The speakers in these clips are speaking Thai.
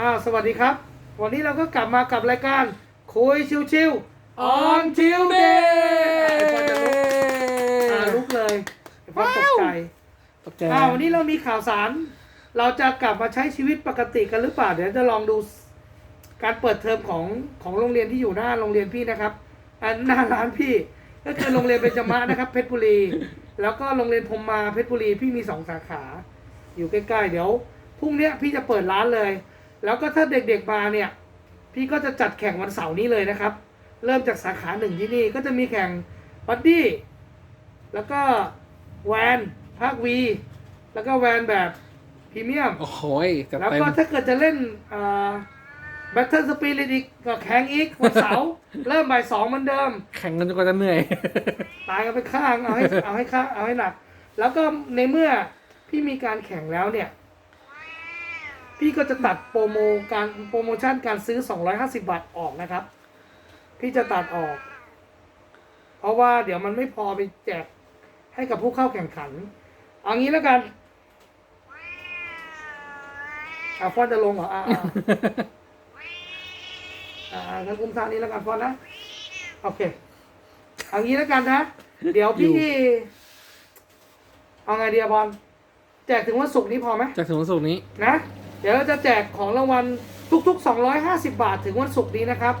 อ่าสวัสดีครับ วันนี้เราก็กลับมากับรายการคุยชิวๆ on Tuesday อ่าลุกเลยเพราะตกใจตกใจอ่าวันนี้เรามีข่าวสาร เราจะกลับมาใช้ชีวิตปกติกันหรือเปล่าเดี๋ยวจะลองดูการเปิดเทอมของของโรงเรียนที่อยู่หน้าโรงเรียนพี่นะครับอันหน้าร้านพี่ ก็คือโรงเรียนเบญจมะนะครับเพชรบุรี แล้วก็โรงเรียนพรหมมาเพชรบุรีพี่มีสองสาขา อยู่ใกล้ๆเดี๋ยวพรุ่งเนี้ยพี่จะเปิดร้านเลย แล้วก็ถ้าเด็กๆมาเนี่ยพี่ก็จะจัดแข่งวันเสาร์นี้เลยนะครับ เริ่มจากสาขาหนึ่งที่นี่ก็จะมีแข่งบัดดี้แล้วก็แวนภาควีแล้วก็แวนแบบพรีเมียมโอ้โหยจัดแล้วเต็มก็ถ้าเกิดจะเล่นแบทเทิลสปิริตอีกก็แข่งอีกวันเสาร์เริ่มบ่ายสองเหมือนเดิม แข่งกันจนกว่าจะเหนื่อย ตายกันไปข้างเอาให้เอาให้ข้างเอาให้หนัก แล้วก็ในเมื่อพี่มีการแข่งแล้วเนี่ย พี่ก็จะตัดโปรโมการโปรโมชั่นการซื้อ 250 บาทออกนะครับ พี่จะตัดออก เพราะว่าเดี๋ยวมันไม่พอไปแจกให้กับผู้เข้าแข่งขัน เอางี้แล้วกันอาฟอนจะลงเหรออ่าอ่าอ่างั้นกุมท่านี้แล้วกันฟอนนะ โอเค เอางี้แล้วกันนะ เดี๋ยวพี่ เอาไงเดียบอลแจกถึงวันศุกร์นี้พอไหมจากถึงวันศุกร์นี้ นะ เดี๋ยวเราจะแจกของรางวัลทุก ๆ 250 บาทถึงวันศุกร์นี้นะครับ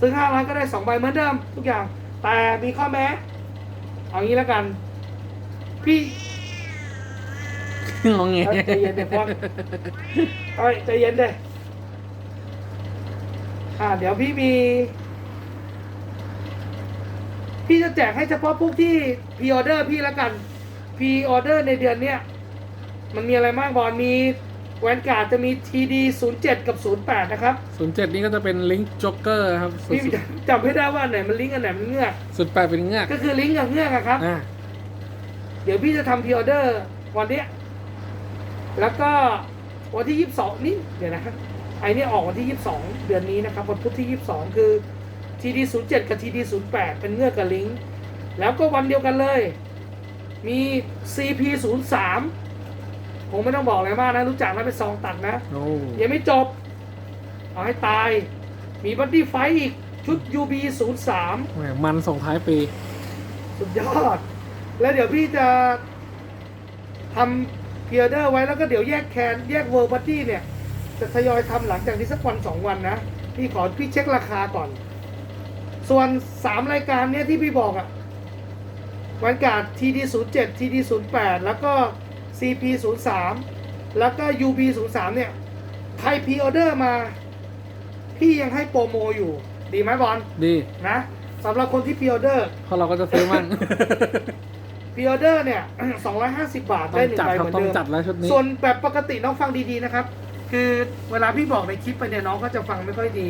ซื้อ5ร้านก็ได้2ใบเหมือนเดิม ทุกอย่าง แต่มีข้อแม้ เอางี้แล้วกัน พี่งงเงเอ้ยใจเย็นเดี๋ยวก่อนเอ้ยใจเย็นเด้อ่าเดี๋ยวพี่มี พี่จะแจกให้เฉพาะพวกที่พ r ออเดอร์พี่แล้วกันพ r ออเดอร์ในเดือนเนี้ยมันมีอะไรมากบอลมี แวนการ์ดจะมี TD 0 7กับ08นะครับศูนย์เจ็ดนี่ก็จะเป็นลิงก์จ็อกเกอร์ครับศูนพี่ย์จำไม่ได้ว่าอันไหนมันลิงก์อันไหนมันเงือกศูนย์แปดเป็นเงือกก็คือลิงก์กับเงือกอะครับอ่าเดี๋ยวพี่จะทำพ r ออเดอร์วันเนี้ยแล้วก็วันที่22นี่เดี๋ยวนะครับไอเนี่ยออกวันที่22เดือนนี้นะครับวันพุธที่22คือ TD 0 7กับ TD 0 8เป็นเงือกกับลิงก์แล้วก็วันเดียวกันเลย มี CP 0 3 ผมไม่ต้องบอกอะไรมากนะ รู้จักนะเป็นซองตัดนะ โอ้ยังไม่จบ เอาให้ตาย มีบัดดี้ไฟอีก ชุด UB 0 3แหมมันส่งท้ายปีสุดยอด แล้วเดี๋ยวพี่จะทำเพียเดอร์ไว้แล้วก็เดี๋ยวแยกแคนแยกเวอร์บัดดี้เนี่ย จะทยอยทำหลังจากนี้สักวันสองวันนะ พี่ขอพี่เช็คราคาก่อน ส่วนสามรายการเนี่ยที่พี่บอกอะวันการ์ด TD 0 7 TD 0 8แล้วก็ CP 0 3 แล้วก็ UB 0 3 เนี่ย ใครพ r ออเดอร์มา พี่ยังให้โปรโมอยู่ ดีไหมบอล ดีนะสำหรับคนที่พ r ออเดอร์ เพราะเราก็จะซื้อมั่งพ r ออเดอร์เนี่ย 250 บาทต้ได้องหนึ่จังดใบคเหรับมือนต้องเดิมจัดแล้วชุดนี้ส่วนแบบปกติน้องฟังดีๆนะครับ คือเวลาพี่บอกในคลิปไปเนี่ยน้องก็จะฟังไม่ค่อยดี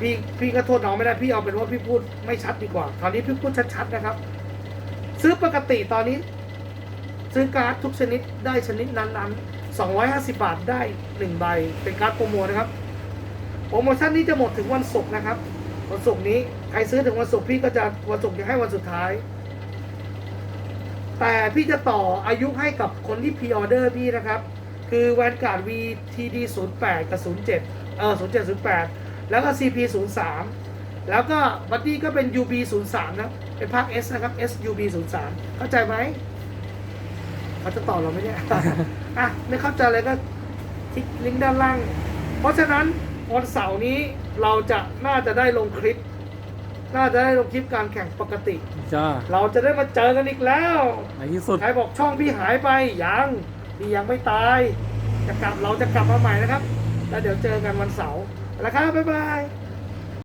พี่พี่ก็โทษน้องไม่ได้พี่เอาเป็นว่าพี่พูดไม่ชัดดีกว่า คราวนี้พี่พูดชัดๆนะครับ ซื้อปกติตอนนี้ ซื้อการ์ดทุกชนิดได้ชนิดนั้นๆ 250 บาทได้หนึ่งใบ เป็นการ์ดโปรโมนะครับ โปรโมชั่นนี้จะหมดถึงวันศุกร์นะครับ วันศุกร์นี้ ใครซื้อถึงวันศุกร์พี่ก็จะวันศุกร์จะให้วันสุดท้าย แต่พี่จะต่ออายุให้กับคนที่พ r ออเดอร์พี่นะครับ คือแวนการ์ด VTD 0 8กับ07 เออ07 08 แล้วก็ CP 0 3 แล้วก็บัดดี้ก็เป็น UB 0 3นะ เป็นภาค S นะครับ SUB 0 3เข้าใจไหม เขาจะต่อเราไหมเนี่ยอะไม่เข้าใจเลยก็คลิกลิงก์ด้านล่าง เพราะฉะนั้นวันเสาร์นี้เราจะน่าจะได้ลงคลิป น่าจะได้ลงคลิปการแข่งปกติ จ้าเราจะได้มาเจอกันอีกแล้วในที่สุด ใครบอกช่องพี่หายไปยังพี่ยังไม่ตาย จะกลับเราจะกลับมาใหม่นะครับ แล้วเดี๋ยวเจอกันวันเสาร์แล้วครับบ๊ายบาย